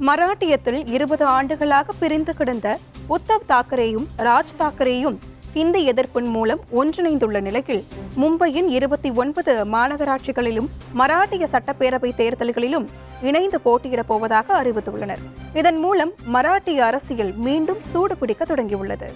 மராட்டியத்தில் இருபது ஆண்டுகளாக பிரிந்து கிடந்த உத்தவ் தாக்கரேயும் ராஜ் தாக்கரேயும் இந்தி எதிர்ப்பின் மூலம் ஒன்றிணைந்துள்ள நிலையில் மும்பையின் இருபத்தி ஒன்பது மாநகராட்சிகளிலும் மராட்டிய சட்டப்பேரவை தேர்தல்களிலும் இணைந்து போட்டியிடப் போவதாக அறிவித்துள்ளனர். இதன் மூலம் மராட்டிய அரசியல் மீண்டும் சூடுபிடிக்க தொடங்கியுள்ளது.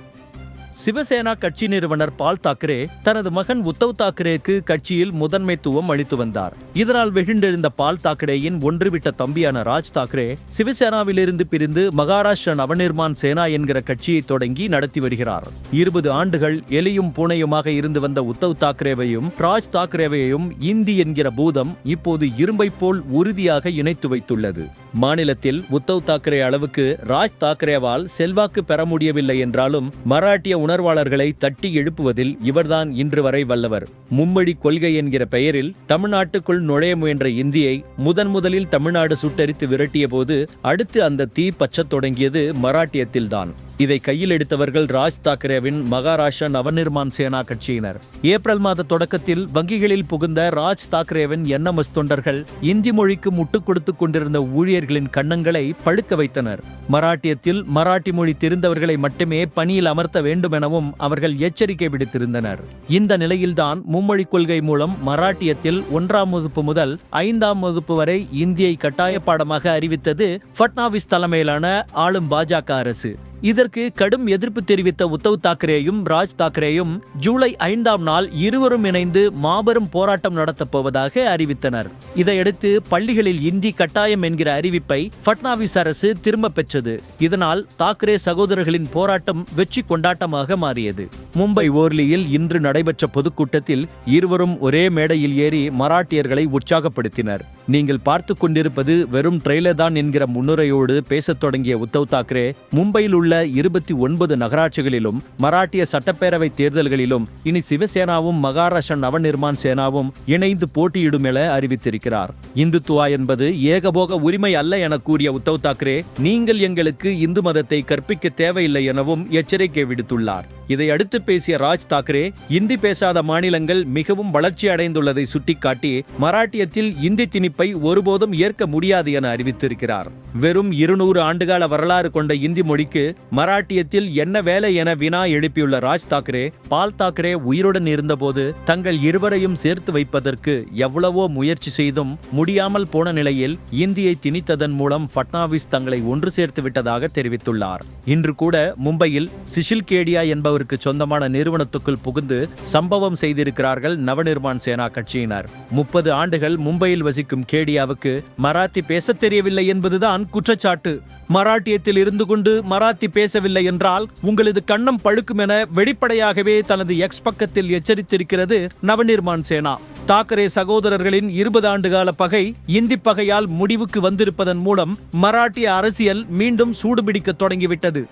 சிவசேனா கட்சி நிறுவனர் பால் தாக்கரே தனது மகன் உத்தவ் தாக்கரேக்கு கட்சியில் முதன்மைத்துவம் அளித்து வந்தார். இதனால் வெகுண்டெழுந்த பால் தாக்கரேயின் ஒன்றுவிட்ட தம்பியான ராஜ் தாக்கரே சிவசேனாவிலிருந்து பிரிந்து மகாராஷ்டிர நவநிர்மான் சேனா என்கிற கட்சியை தொடங்கி நடத்தி வருகிறார். இருபது ஆண்டுகள் எலியும் பூனையுமாக இருந்து வந்த உத்தவ் தாக்கரேவையும் ராஜ் தாக்கரேவையும் இந்தி என்கிற பூதம் இப்போது இரும்பை போல் உறுதியாக இணைத்து வைத்துள்ளது. மாநிலத்தில் உத்தவ் தாக்கரே அளவுக்கு ராஜ் தாக்கரேவால் செல்வாக்கு பெற முடியவில்லை என்றாலும் மராட்டிய உணர்வாளர்களை தட்டி எழுப்புவதில் இவர்தான் இன்று வரை வல்லவர். மும்மொழி கொள்கை என்கிற பெயரில் தமிழ்நாட்டுக்குள் நுழைய முயன்ற இந்தியை முதன் முதலில் தமிழ்நாடு சுட்டரித்து விரட்டிய போது அடுத்து அந்த தீ பச்சத் தொடங்கியது மராட்டியத்தில்தான். இதை கையில் எடுத்தவர்கள் ராஜ் தாக்கரேவின் மகாராஷ்டிரா நவநிர்மான் சேனா கட்சியினர். ஏப்ரல் மாத தொடக்கத்தில் வங்கிகளில் புகுந்த ராஜ் தாக்கரேவின் என்எம்எஸ் தொண்டர்கள் இந்தி மொழிக்கு முட்டுக் கொடுத்துக் கொண்டிருந்த ஊழியர்களின் கன்னங்களை பழுக்க வைத்தனர். மராட்டியத்தில் மராட்டி மொழி தெரிந்தவர்களை மட்டுமே பணியில் அமர்த்த வேண்டும் எனவும் அவர்கள் எச்சரிக்கை விடுத்திருந்தனர். இந்த நிலையில்தான் மும்மொழி கொள்கை மூலம் மராட்டியத்தில் ஒன்றாம் வகுப்பு முதல் ஐந்தாம் வகுப்பு வரை இந்தியை கட்டாய பாடமாக அறிவித்தது ஃபட்னாவிஸ் தலைமையிலான ஆளும் பாஜக அரசு. இதற்கு கடும் எதிர்ப்பு தெரிவித்த உத்தவ் தாக்கரேயும் ராஜ் தாக்கரேயும் ஜூலை ஐந்தாம் நாள் இருவரும் இணைந்து மாபெரும் போராட்டம் நடத்தப் போவதாக அறிவித்தனர். இதையடுத்து பள்ளிகளில் இந்தி கட்டாயம் என்கிற அறிவிப்பை பட்னாவிஸ் அரசு திரும்ப பெற்றது. இதனால் தாக்கரே சகோதரர்களின் போராட்டம் வெற்றி கொண்டாட்டமாக மாறியது. மும்பை ஓர்லியில் இன்று நடைபெற்ற பொதுக்கூட்டத்தில் இருவரும் ஒரே மேடையில் ஏறி மராட்டியர்களை உற்சாகப்படுத்தினர். நீங்கள் பார்த்து கொண்டிருப்பது வெறும் ட்ரெய்லர் தான் என்கிற முன்னுரையோடு பேசத் தொடங்கிய உத்தவ் தாக்கரே மும்பையில் உள்ள இருபத்தி ஒன்பது நகராட்சிகளிலும் மராட்டிய சட்டப்பேரவை தேர்தல்களிலும் இனி சிவசேனாவும் மகாராஷ்டிர நவநிர்மான் சேனாவும் இணைந்து போட்டியிடும் என அறிவித்திருக்கிறார். இந்துத்துவா என்பது ஏகபோக உரிமை அல்ல என கூறிய உத்தவ் தாக்கரே நீங்கள் எங்களுக்கு இந்து மதத்தை கற்பிக்க தேவையில்லை எனவும் எச்சரிக்கை விடுத்துள்ளார். இதை அடுத்து பேசிய ராஜ் தாக்கரே இந்தி பேசாத மாநிலங்கள் மிகவும் வளர்ச்சி அடைந்துள்ளதை சுட்டிக்காட்டி மராட்டியத்தில் இந்தி திணிப்பை ஒருபோதும் ஏற்க முடியாது என அறிவித்திருக்கிறார். வெறும் இருநூறு ஆண்டுகால வரலாறு கொண்ட இந்தி மொழிக்கு மராட்டியத்தில் என்ன வேலை என வினா எழுப்பியுள்ள ராஜ் தாக்கரே பால் தாக்கரே உயிருடன் இருந்தபோது தங்கள் இருவரையும் சேர்த்து வைப்பதற்கு எவ்வளவோ முயற்சி செய்தும் முடியாமல் போன நிலையில் இந்தியை திணித்ததன் மூலம் பட்னாவிஸ் தங்களை ஒன்று சேர்த்து விட்டதாக தெரிவித்துள்ளார். இன்று கூட மும்பையில் சிஷில் கேடியா என்பவருக்கு சொந்தமான நிறுவனத்துக்குள் புகுந்து சம்பவம் செய்திருக்கிறார்கள் நவநிர்மாண் சேனா கட்சியினர். முப்பது ஆண்டுகள் மும்பையில் வசிக்கும் கேடியாவுக்கு மராத்தி பேச தெரியவில்லை என்பதுதான் குற்றச்சாட்டு. மராட்டியத்தில் இருந்து கொண்டு மராத்தி பேசவில்லை என்றால் உங்களது கண்ணம் பழுக்கும் என வெளிப்படையாகவே தனது எக்ஸ் பக்கத்தில் எச்சரித்திருக்கிறது நவநிர்மான் சேனா. தாக்கரே சகோதரர்களின் இருபது ஆண்டுகால பகை இந்தி பகையால் முடிவுக்கு வந்திருப்பதன் மூலம் மராட்டிய அரசியல் மீண்டும் சூடுபிடிக்க தொடங்கிவிட்டது.